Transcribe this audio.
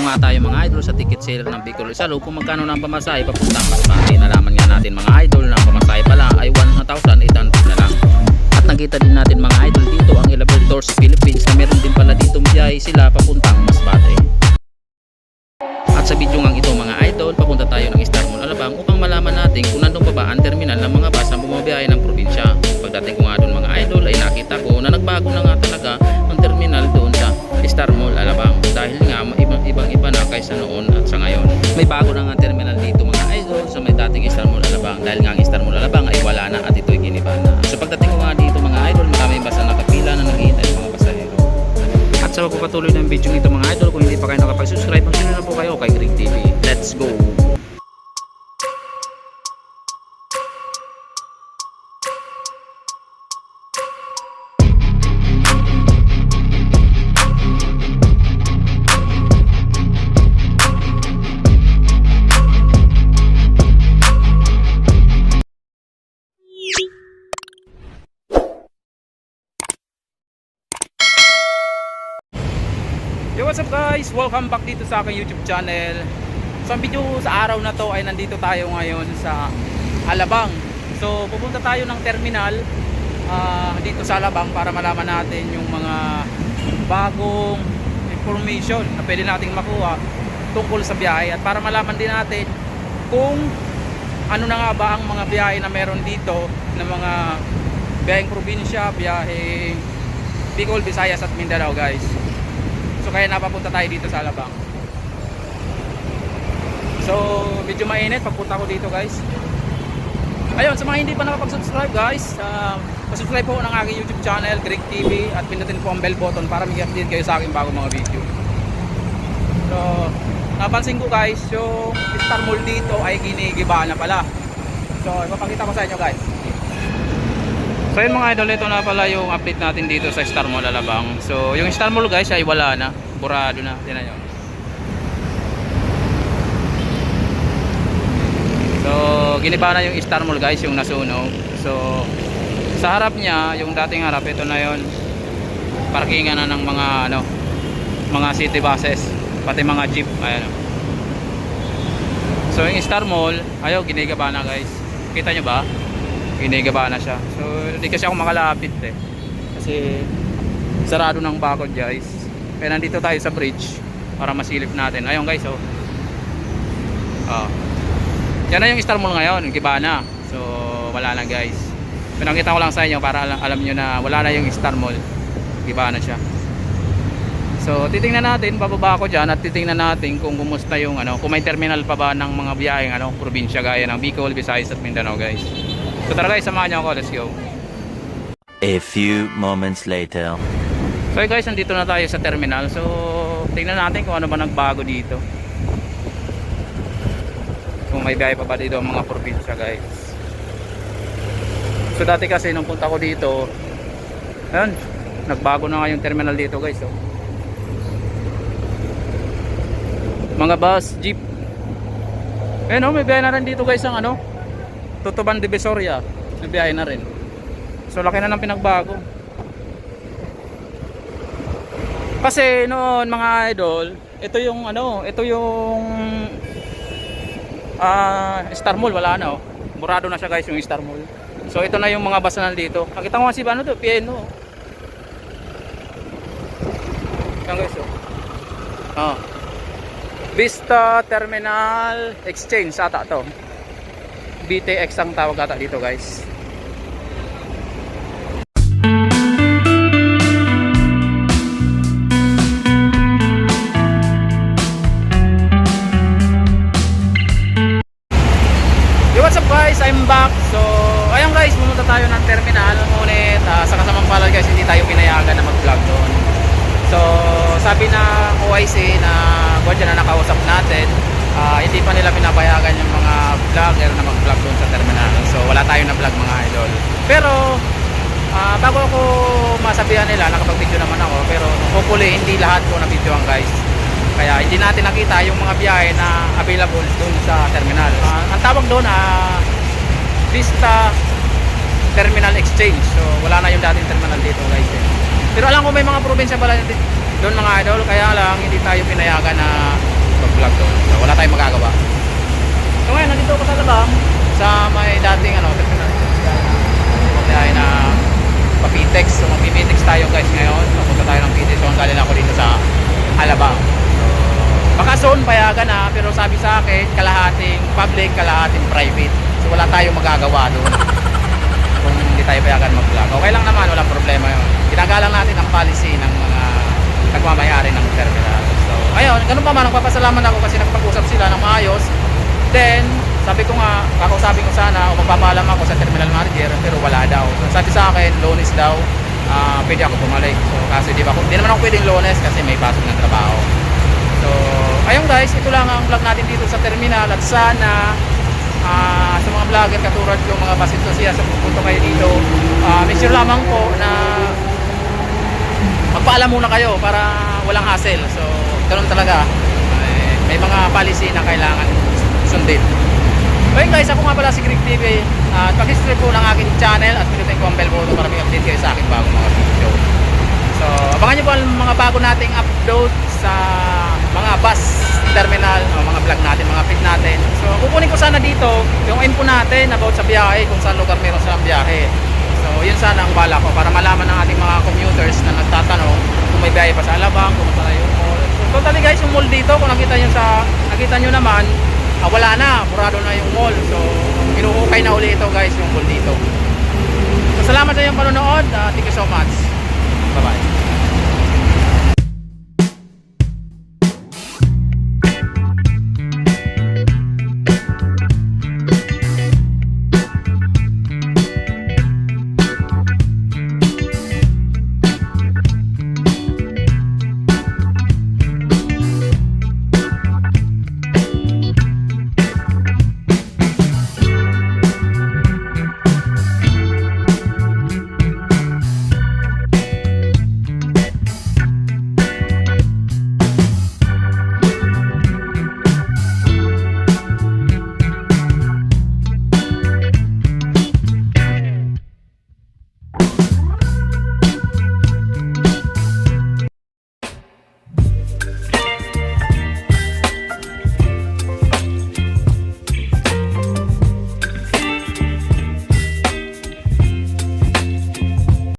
nga tayo mga idol sa ticket seller ng Bicol Rizal kung magkano ang pamasahe papuntang Masbate. Nalaman nga natin mga idol na pamasahe pala ay 1,800 na lang. At nakita din natin mga idol dito ang Elabel Tours Philippines na meron din pala dito biyahe sila papuntang Masbate. At sa video ngang ito mga idol, papunta tayo ng dahil nga guys? Welcome back dito sa aking YouTube channel. So, ang video sa araw na to ay nandito tayo ngayon sa Alabang. So, pupunta tayo ng terminal ah, dito sa Alabang para malaman natin yung mga bagong information na pwede nating makuha tungkol sa biyahe at para malaman din natin kung ano na nga ba ang mga biyahe na meron dito na mga biyaheng probinsya, biyaheng Bicol, Visayas at Mindanao guys. So kaya napapunta tayo dito sa Alabang. So medyo mainit pagpunta ko dito guys. Ayun, sa mga hindi pa nakapag-subscribe guys, uh, subscribe po ng aking YouTube channel, Greg TV at pindutin po ang bell button para may update kayo sa aking bagong mga video. So, napansin ko guys, yung Star Mall dito ay ginigiba na pala. So, ipapakita ko sa inyo guys. So yun mga idol, ito na pala yung update natin dito sa Star Mall Alabang. So yung Star Mall guys ay wala na. Burado na. Tingnan nyo. So giniba na yung Star Mall guys, yung nasunog. So sa harap niya, yung dating harap, ito na yon Parkingan na ng mga ano, mga city buses, pati mga jeep. Ayan. So yung Star Mall, ayaw ginigaba na guys. Kita nyo ba? Ginigaba na siya. So hindi kasi ako makalapit eh. Kasi sarado ng bakod guys. Kaya nandito tayo sa bridge para masilip natin. Ayun guys oh. Oh. Yan na yung Star Mall ngayon, giba na. So wala na guys. Pinakita ko lang sa inyo para alam, alam nyo na wala na yung Star Mall. Giba na siya. So titingnan natin, bababa ako diyan at titingnan natin kung kumusta yung ano, kung may terminal pa ba ng mga biyaheng ano, probinsya gaya ng Bicol, Visayas at Mindanao guys. So tara guys, samahan niyo ako, let's go. A few moments later. So guys, nandito na tayo sa terminal. So tingnan natin kung ano ba nagbago dito. Kung may biyahe pa ba dito ang mga probinsya guys. So dati kasi nung punta ko dito, ayun, nagbago na nga yung terminal dito guys. Oh. Mga bus, jeep. Ayun oh, may biyahe na rin dito guys ang ano, Tutuban Divisoria. May biyahe na rin. So laki na ng pinagbago. Kasi noon mga idol, ito yung ano, ito yung ah Star Mall wala na oh. Murado na siya guys yung Star Mall. So ito na yung mga bus na nandito. Nakita nga si ano to, piano. Yan guys oh. Oh. Vista Terminal Exchange ata to. BTX ang tawag ata dito guys. Yo, what's up guys? I'm back. So, ayun guys, pumunta tayo ng terminal. Ngunit, ah, sa kasamang palad guys, hindi tayo pinayagan na mag-vlog doon. So, sabi na OIC na gwadya na nakausap natin, ah, hindi pa nila pinapayagan yung mga vlogger na mag-vlog doon sa terminal. So, wala tayo na vlog mga idol. Pero, ah, bago ako masabihan nila, nakapag-video naman ako. Pero, hopefully, hindi lahat ko na-videoan guys. Kaya hindi natin nakita yung mga biyahe na available doon sa terminal. Ah, ang tawag doon ah Vista Terminal Exchange. So wala na yung dating terminal dito guys. eh. Pero alam ko may mga probinsya pala doon mga idol kaya lang hindi tayo pinayagan na mag-vlog doon. So wala tayong magagawa. So ngayon, nandito ako sa labang sa may dating ano, terminal. Dahil na papitex. So magpipitex tayo guys ngayon. Papunta tayo ng PTEX. So galing ako dito sa Alabang. Baka soon payagan na pero sabi sa akin kalahating public, kalahating private. So wala tayong magagawa doon. Kung hindi tayo payagan mag-vlog. Okay lang naman, walang problema yun. Ginagalang natin ang policy ng mga nagmamayari ng terminal. So, ayun, ganun pa man, nagpapasalamat ako kasi nakapag-usap sila ng maayos. Then, sabi ko nga, kakausapin ko sana o magpapaalam ako sa terminal manager pero wala daw. So, sabi sa akin, lones daw, ah, pwede ako bumalik. So, kasi di ba, kung di naman ako pwedeng lones kasi may pasok ng trabaho. So, ayun guys, ito lang ang vlog natin dito sa terminal at sana ah, sa mga vlogger katulad yung mga basito siya sa pupunto kayo dito, ah, make sure lamang po na magpaalam muna kayo para walang hassle. So, ganun talaga. Eh, may mga policy na kailangan sundin. Okay guys, ako nga pala si Greg TV at pakisubscribe po ng aking channel at pinutin ko ang bell button para may update kayo sa aking bagong mga video. So, abangan nyo po ang mga bago nating upload sa mga bus terminal, o mga vlog natin, mga feed natin. So, kukunin ko sana dito yung info natin about sa biyahe, kung saan lugar meron silang biyahe. So, yun sana ang bala ko para malaman ng ating mga commuters na nagtatanong kung may biyahe pa sa Alabang, kung na yung totally guys, yung mall dito, kung nakita nyo sa, nakita nyo naman, ah, wala na, murado na yung mall. So, inuukay na uli ito guys, yung mall dito. So, salamat sa iyong panonood. Ah, thank you so much. Bye-bye.